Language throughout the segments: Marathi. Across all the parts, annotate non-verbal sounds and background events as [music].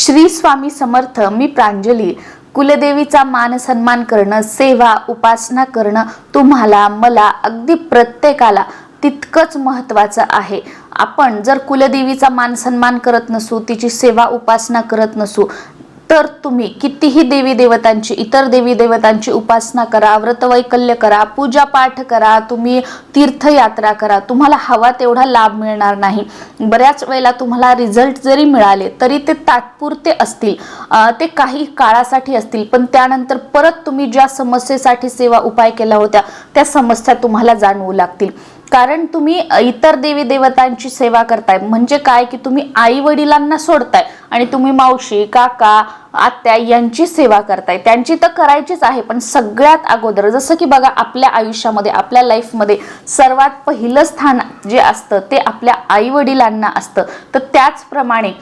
श्री स्वामी समर्थ मी प्रांजली. कुलदेवीचा मान सन्मान करणं सेवा उपासना करणं तुम्हाला मला अगदी प्रत्येकाला तितकंच महत्त्वाचं आहे. आपण जर कुलदेवीचा मान सन्मान करत नसू तिची सेवा उपासना करत नसू तर तुम्ही कितीही देवी देवतांची इतर देवी देवतांची उपासना करा व्रतवैकल्य करा पूजा पाठ करा तुम्ही तीर्थयात्रा करा तुम्हाला हवा तेवढा लाभ मिळणार नाही. बऱ्याच वेळेला तुम्हाला रिझल्ट जरी मिळाले तरी ते तात्पुरते असतील. ते काही काळासाठी असतील पण त्यानंतर परत तुम्ही ज्या समस्येसाठी सेवा उपाय केला होत्या त्या समस्या तुम्हाला जाणवू लागतील. कारण तुम्ही इतर देवी देवतांची सेवा करताय. म्हणजे काय? की तुम्ही आई वडिलांना सोडताय आणि तुम्ही मावशी काका आत्या यांची सेवा करताय. त्यांची तर करायचीच आहे पण सगळ्यात अगोदर जसं की बघा आपल्या आयुष्यामध्ये आपल्या लाईफमध्ये सर्वात पहिलं स्थान जे असतं ते आपल्या आई वडिलांना असतं. तर त्याचप्रमाणे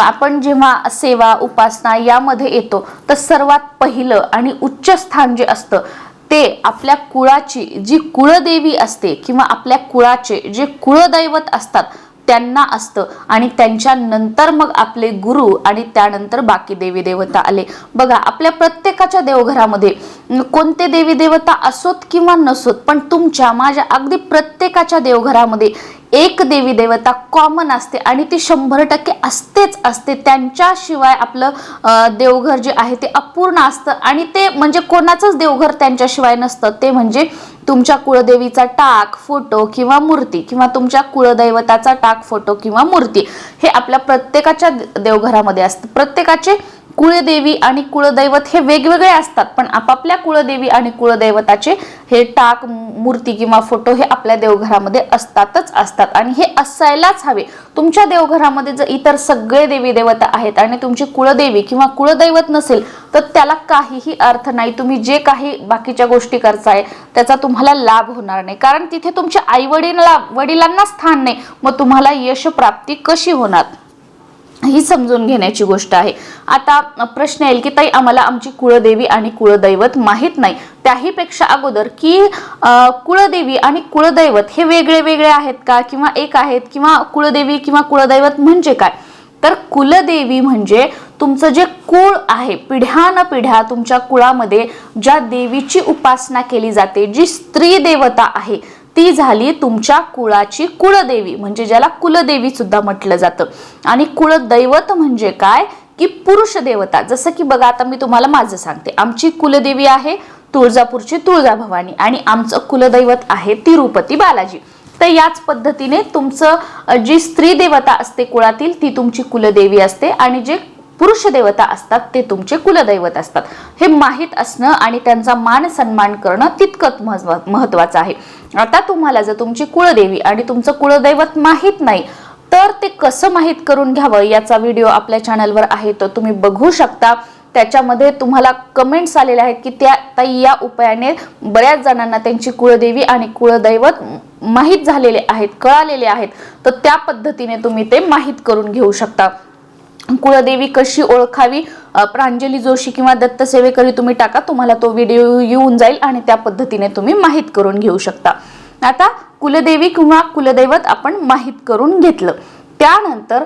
आपण जेव्हा सेवा उपासना यामध्ये येतो तर सर्वात पहिलं आणि उच्च स्थान जे असतं ते आपल्या कुळाची जी कुळदेवी असते किंवा आपल्या कुळाचे जे कुळदैवत असतात त्यांना असतं. आणि त्यांच्या नंतर मग आपले गुरु आणि त्यानंतर बाकी देवी देवता आले. बघा आपल्या प्रत्येकाच्या देवघरामध्ये कोणते देवी देवता असोत किंवा नसोत पण तुमच्या माझ्या अगदी प्रत्येकाच्या देवघरामध्ये एक देवी देवता कॉमन असते आणि ती शंभर टक्के असतेच असते. त्यांच्याशिवाय आपलं देवघर जे आहे ते अपूर्ण असतं. आणि ते म्हणजे कोणाचंच देवघर त्यांच्याशिवाय नसतं. ते म्हणजे तुमच्या कुळदेवीचा टाक फोटो किंवा मूर्ती किंवा तुमच्या कुळदैवताचा टाक फोटो किंवा मूर्ती हे आपल्या प्रत्येकाच्या दे- देवघरामध्ये असतं. प्रत्येकाचे कुळदेवी आणि कुळदैवत हे वेगवेगळे असतात पण आपापल्या कुळदेवी आणि कुळदैवताचे हे टाक मूर्ती किंवा फोटो हे आपल्या देवघरामध्ये असतातच असतात. आणि हे असायलाच हवे. तुमच्या देवघरामध्ये जर इतर सगळे देवी देवता आहेत आणि तुमची कुळदेवी किंवा कुळदैवत नसेल तर त्याला काहीही अर्थ नाही. तुम्ही जे काही बाकीच्या गोष्टी करताय त्याचा तुम्हाला लाभ होणार नाही. कारण तिथे तुमच्या आई वडिला वडिलांना स्थान नाही. मग तुम्हाला यश प्राप्ती कशी होणार? ही समजून घेण्याची गोष्ट आहे. आता प्रश्न येईल की ताई आम्हाला आमची कुळदेवी आणि कुळदैवत माहीत नाही. त्याहीपेक्षा अगोदर की कुळदेवी आणि कुळदैवत हे वेगळे वेगळे आहेत का? किंवा एक आहेत? किंवा कुळदेवी किंवा कुळदैवत म्हणजे काय? तर कुलदेवी म्हणजे तुमचं जे कुळ आहे पिढ्यान पिढ्या तुमच्या कुळामध्ये ज्या देवीची उपासना केली जाते जी स्त्री देवता आहे ती झाली तुमच्या कुळाची कुळदेवी म्हणजे ज्याला कुलदेवी सुद्धा म्हटलं जातं. आणि कुळदैवत म्हणजे काय? की पुरुष देवता. जसं की बघा आता मी तुम्हाला माझं सांगते. आमची कुलदेवी आहे तुळजापूरची तुळजाभवानी आणि आमचं कुलदैवत आहे तिरुपती बालाजी. तर याच पद्धतीने तुमचं जी स्त्री देवता असते कुळातील ती तुमची कुलदेवी असते. आणि जे पुरुष देवता असतात ते तुमचे कुलदैवत असतात. हे माहीत असणं आणि त्यांचा मान सन्मान करणं तितकंच महत्व- महत्वाचं आहे. आता तुम्हाला जर तुमची कुळदेवी आणि तुमचं कुळदैवत माहीत नाही तर ते कसं माहीत करून घ्यावं? याचा व्हिडिओ आपल्या चॅनलवर आहे तो तुम्ही बघू शकता. त्याच्यामध्ये तुम्हाला कमेंट्स आलेले आहेत की त्या ताई या उपायाने बऱ्याच जणांना त्यांची कुळदेवी आणि कुळदैवत माहीत झालेले आहेत कळालेले आहेत. तर त्या पद्धतीने तुम्ही ते माहीत करून घेऊ शकता. कुळदेवी कशी ओळखावी प्रांजली जोशी किंवा दत्त सेवेकरी तुम्ही टाका तुम्हाला तो व्हिडिओ येऊन जाईल आणि त्या पद्धतीने तुम्ही माहीत करून घेऊ शकता. आता कुलदेवी किंवा कुलदैवत आपण माहीत करून घेतलं. त्यानंतर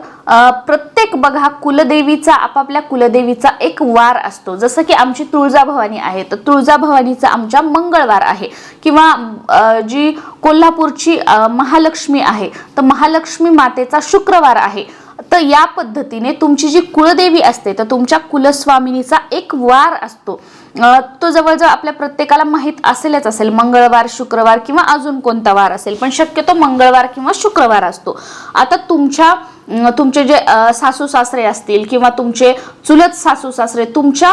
प्रत्येक बघा कुलदेवीचा आपापल्या कुलदेवीचा एक वार असतो. जसं की आमची तुळजाभवानी आहे तर तुळजाभवानीचा आमच्या मंगळवार आहे. किंवा जी कोल्हापूरची महालक्ष्मी आहे तर महालक्ष्मी मातेचा शुक्रवार आहे. तर या पद्धतीने तुमची जी कुळदेवी असते तर तुमच्या कुलस्वामिनीचा एक वार असतो. तो जवळजवळ आपल्या प्रत्येकाला माहीत असेलच असेल मंगळवार शुक्रवार किंवा अजून कोणता वार असेल पण शक्यतो मंगळवार किंवा शुक्रवार असतो. आता तुमच्या तुमचे जे सासू सासरे असतील किंवा तुमचे चुलत सासू सासरे तुमच्या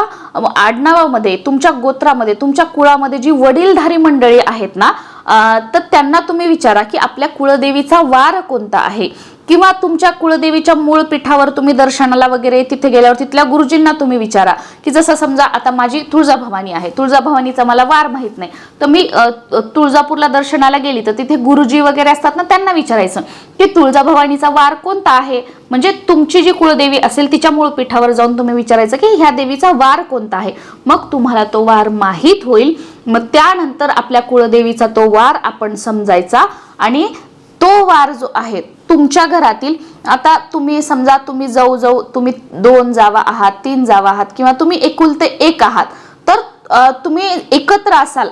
आडनावामध्ये तुमच्या गोत्रामध्ये तुमच्या कुळामध्ये जी वडीलधारी मंडळी आहेत ना तर त्यांना तुम्ही विचारा की आपल्या कुळदेवीचा वार कोणता आहे. किंवा तुमच्या कुळदेवीच्या मूळ पीठावर तुम्ही दर्शनाला वगैरे तिथे गेल्यावर तिथल्या गुरुजींना तुम्ही विचारा की जसं समजा आता माझी तुळजाभवानी आहे तुळजाभवानीचा मला वार माहीत नाही तर मी तुळजापूरला दर्शनाला गेली तर तिथे गुरुजी वगैरे असतात ना त्यांना विचारायचं की तुळजाभवानीचा वार कोणता आहे? म्हणजे तुमची जी कुळदेवी असेल तिच्या मूळ पीठावर जाऊन तुम्ही विचारायचं की ह्या देवीचा वार कोणता आहे? मग तुम्हाला तो वार माहीत होईल. मग त्यानंतर आपल्या कुळदेवीचा तो वार आपण समजायचा आणि तो वार जो आहे तुमच्या घरातील आता तुम्ही समजा तुम्ही जाऊ जाऊ तुम्ही दोन जावा आहात तीन जावा आहात किंवा तुम्ही एकुलते एक आहात तर तुम्ही एकत्र असाल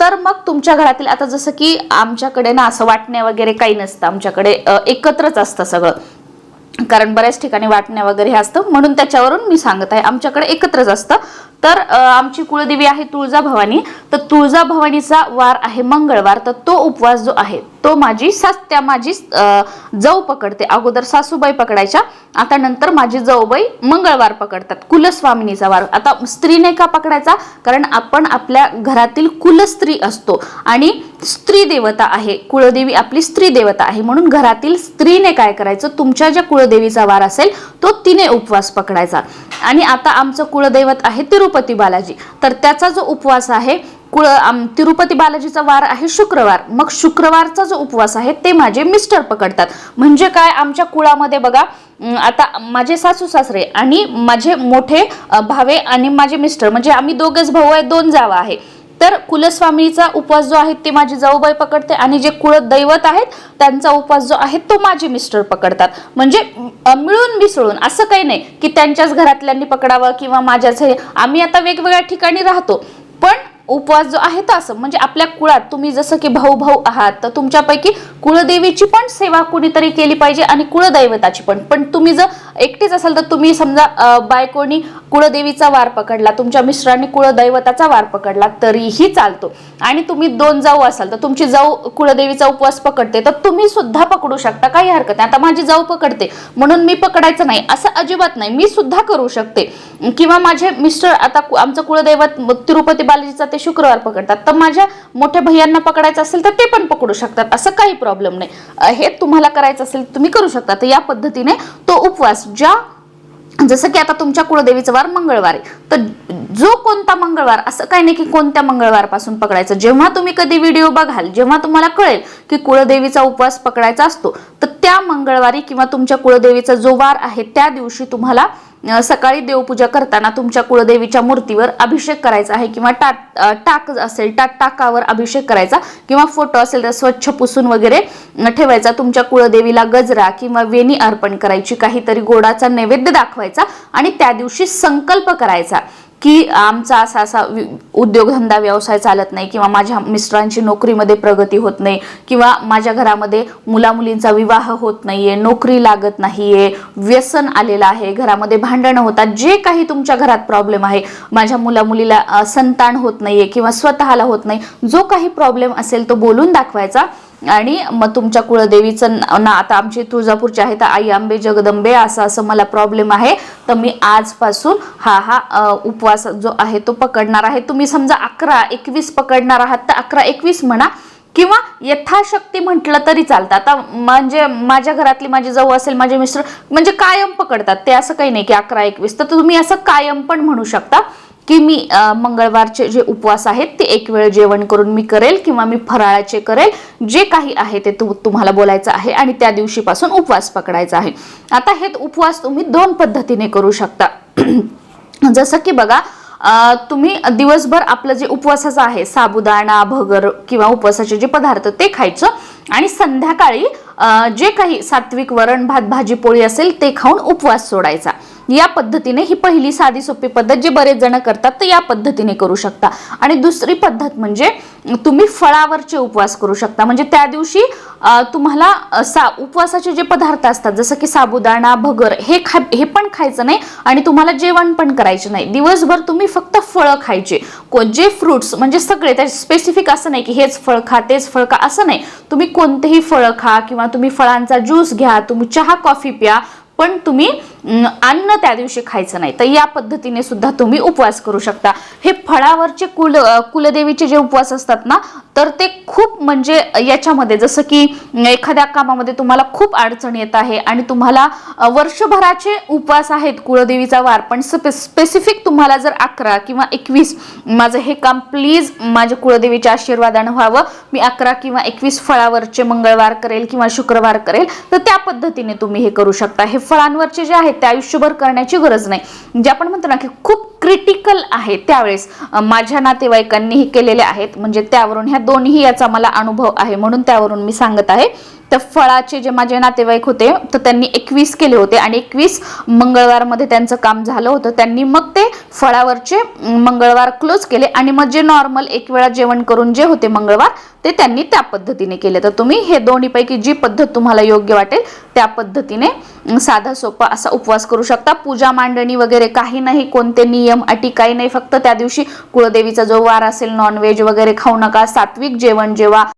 तर मग तुमच्या घरातील आता जसं की आमच्याकडे ना असं वाटण्या वगैरे काही नसतं आमच्याकडे एकत्रच असतं सगळं. कारण बऱ्याच ठिकाणी वाटण्या वगैरे हे असतं म्हणून त्याच्यावरून मी सांगत आहे आमच्याकडे एकत्रच असतं. तर आमची कुळदेवी आहे तुळजाभवानी. तर तुळजाभवानीचा वार आहे मंगळवार. तर तो उपवास जो आहे तो माझी सास त्या माझी जाऊ पकडते. अगोदर सासूबाई पकडायच्या आता नंतर माझी जाऊबाई मंगळवार पकडतात. कुलस्वामिनीचा वार. आता स्त्रीने का पकडायचा? कारण आपण आपल्या घरातील कुलस्त्री असतो. आणि स्त्री देवता आहे. कुळदेवी आपली स्त्री देवता आहे. म्हणून घरातील स्त्रीने काय करायचं? तुमच्या ज्या कुळदेवीचा वार असेल तो तिने उपवास पकडायचा. आणि आता आमचं कुळदैवत आहे तिरुपती बालाजी. तर त्याचा जो उपवास आहे कुळ तिरुपती बालाजीचा वार आहे शुक्रवार. मग शुक्रवारचा जो उपवास आहे ते माझे मिस्टर पकडतात. म्हणजे काय? आमच्या कुळामध्ये बघा आता माझे सासू सासरे आणि माझे मोठे भावे आणि माझे मिस्टर म्हणजे आम्ही दोघेच भाऊ आहे दोन जावा आहे. तर कुलस्वामीचा उपवास जो आहे ते माझी जाऊबाई पकडते आणि जे कुळदैवत आहेत त्यांचा उपवास जो आहे तो माझे मिस्टर पकडतात. म्हणजे मिळून मिसळून असं काही नाही की त्यांच्याच घरातल्यांनी पकडावं किंवा माझ्याच हे. आम्ही आता वेगवेगळ्या ठिकाणी राहतो. उपवास जो आहे तो असं म्हणजे आपल्या कुळात तुम्ही जसं की भाऊ भाऊ आहात तर तुमच्यापैकी कुळदेवीची पण सेवा कुणीतरी केली पाहिजे आणि कुळदैवताची पण. पण तुम्ही जर एकटेच असाल तर तुम्ही समजा बायकोनी कुळदेवीचा वार पकडला तुमच्या मिस्टरांनी कुळदैवताचा वार पकडला तरीही चालतो. आणि तुम्ही दोन जाऊ असाल तर तुमची जाऊ कुळदेवीचा उपवास पकडते तर तुम्ही सुद्धा पकडू शकता. काही हरकत नाही. आता माझी जाऊ पकडते म्हणून मी पकडायचं नाही असं अजिबात नाही. मी सुद्धा करू शकते. किंवा माझे मिस्टर आता कु- आमचं कुळदैवत तिरुपती बालाजीचा ते शुक्रवार पकडतात. तर माझ्या मोठ्या भैयांना पकडायचं असेल तर ते पण पकडू शकतात. असं काही प्रॉब्लेम नाही. हे तुम्हाला करायचं असेल तुम्ही करू शकता. तर या पद्धतीने तो उपवास ज्या जसं की आता तुमच्या कुळदेवीचा वार मंगळवार. आहे तर जो कोणता मंगळवार असं काही नाही की कोणत्या मंगळवारपासून पकडायचं. जेव्हा तुम्ही कधी व्हिडिओ बघाल जेव्हा तुम्हाला कळेल की कुळदेवीचा उपवास पकडायचा असतो तर त्या मंगळवारी किंवा तुमच्या कुळदेवीचा जो वार आहे त्या दिवशी तुम्हाला सकाळी देवपूजा करताना तुमच्या कुळदेवीच्या मूर्तीवर अभिषेक करायचा आहे किंवा टाट टाक असेल टाट टाकावर अभिषेक करायचा किंवा फोटो असेल तर स्वच्छ पुसून वगैरे ठेवायचा. तुमच्या कुळदेवीला गजरा किंवा वेणी अर्पण करायची काहीतरी गोडाचा नैवेद्य दाखवायचा आणि त्या दिवशी संकल्प करायचा. की आमचा असा असा वि- उद्योगधंदा व्यवसाय चालत नाही किंवा माझ्या मिस्टरांची नोकरीमध्ये प्रगती होत नाही किंवा माझ्या घरामध्ये मुलामुलींचा विवाह होत नाहीये नोकरी लागत नाहीये व्यसन आलेलं आहे घरामध्ये भांडणं होतात जे काही तुमच्या घरात प्रॉब्लेम आहे माझ्या मुलामुलीला संतान होत नाहीये किंवा स्वतःला होत नाही जो काही प्रॉब्लेम असेल तो बोलून दाखवायचा. आणि मग तुमच्या कुळदेवीचं ना ना- आता आमची तुळजापूरची आहे तर आई आंबे जगदंबे असं असं मला प्रॉब्लेम आहे. तर मी आजपासून हा हा उपवास जो आहे तो पकडणार आहे. तुम्ही समजा अकरा एकवीस पकडणार आहात तर अकरा एकवीस म्हणा किंवा यथाशक्ती म्हटलं तरी चालतं. आता म्हणजे माझ्या घरातली माझी जाऊ असेल माझे मिस्टर म्हणजे कायम पकडतात. ते असं काही नाही की अकरा एकवीस. तर तुम्ही असं कायम पण म्हणू शकता. की मी मंगळवारचे जे उपवास आहेत ते एक वेळ जेवण करून मी करेल किंवा मी फराळाचे करेल. जे काही आहे ते तु तुम्हाला बोलायचं आहे आणि त्या दिवशीपासून उपवास पकडायचा आहे. आता हे उपवास तुम्ही दोन पद्धतीने करू शकता. [clears throat] जसं की बघा तुम्ही दिवसभर आपलं जे उपवासाचं आहे साबुदाणा भगर किंवा उपवासाचे जे पदार्थ ते खायचं आणि संध्याकाळी जे काही सात्विक वरण भात भाजी पोळी असेल ते खाऊन उपवास सोडायचा. या पद्धतीने ही पहिली साधी सोपी पद्धत जे बरेच जण करतात तर या पद्धतीने करू शकता. आणि दुसरी पद्धत म्हणजे तुम्ही फळावरचे उपवास करू शकता. म्हणजे त्या दिवशी तुम्हाला सा उपवासाचे जे पदार्थ असतात जसं की साबुदाणा भगर हे खा हे पण खायचं नाही आणि तुम्हाला जेवण पण करायचं नाही. दिवसभर तुम्ही फक्त फळं खायचे. को- जे फ्रुट्स म्हणजे सगळे त्या स्पेसिफिक असं नाही की हेच फळ खा तेच फळ खा असं नाही. तुम्ही कोणतेही फळं खा किंवा तुम्ही फळांचा ज्यूस घ्या तुम्ही चहा कॉफी प्या पण तुम्ही अन्न त्या दिवशी खायचं नाही. तर या पद्धतीने सुद्धा तुम्ही उपवास करू शकता. हे फळावरचे कुल कुलदेवीचे जे उपवास असतात ना तर ते खूप म्हणजे याच्यामध्ये जसं की एखाद्या कामामध्ये तुम्हाला खूप अडचण येत आहे आणि तुम्हाला वर्षभराचे उपवास आहेत कुळदेवीचा वार पण स्पे स्पेसिफिक तुम्हाला जर अकरा किंवा एकवीस माझं हे काम प्लीज माझ्या कुळदेवीच्या आशीर्वादानं व्हावं. मी अकरा किंवा एकवीस फळावरचे मंगळवार करेल किंवा शुक्रवार करेल तर त्या पद्धतीने तुम्ही हे करू शकता. हे फळांवरचे जे आहेत ते आयुष्यभर करण्याची गरज नाही. जे आपण म्हणतो ना की खूप क्रिटिकल आहे त्यावेळेस. माझ्या नातेवाईकांनीही केलेले आहेत. म्हणजे त्यावरून ह्या दोन्ही याचा मला अनुभव आहे म्हणून त्यावरून मी सांगत आहे. तर फळाचे जे माझे नातेवाईक होते तर त्यांनी एकवीस केले होते आणि एकवीस मंगळवारमध्ये त्यांचं काम झालं होतं. त्यांनी मग ते फळावरचे मंगळवार क्लोज केले आणि मग जे नॉर्मल एक वेळा जेवण करून जे होते मंगळवार ते त्यांनी त्या पद्धतीने केले. तर तुम्ही हे दोन्हीपैकी जी पद्धत तुम्हाला योग्य वाटेल त्या पद्धतीने साधा सोपा असा उपवास करू शकता. पूजा मांडणी वगैरे काही नाही कोणते नियम अटी काही नाही फक्त त्या दिवशी कुळदेवीचा जो वार असेल नॉनव्हेज वगैरे खाऊ नका सात्विक जेवण जेवा.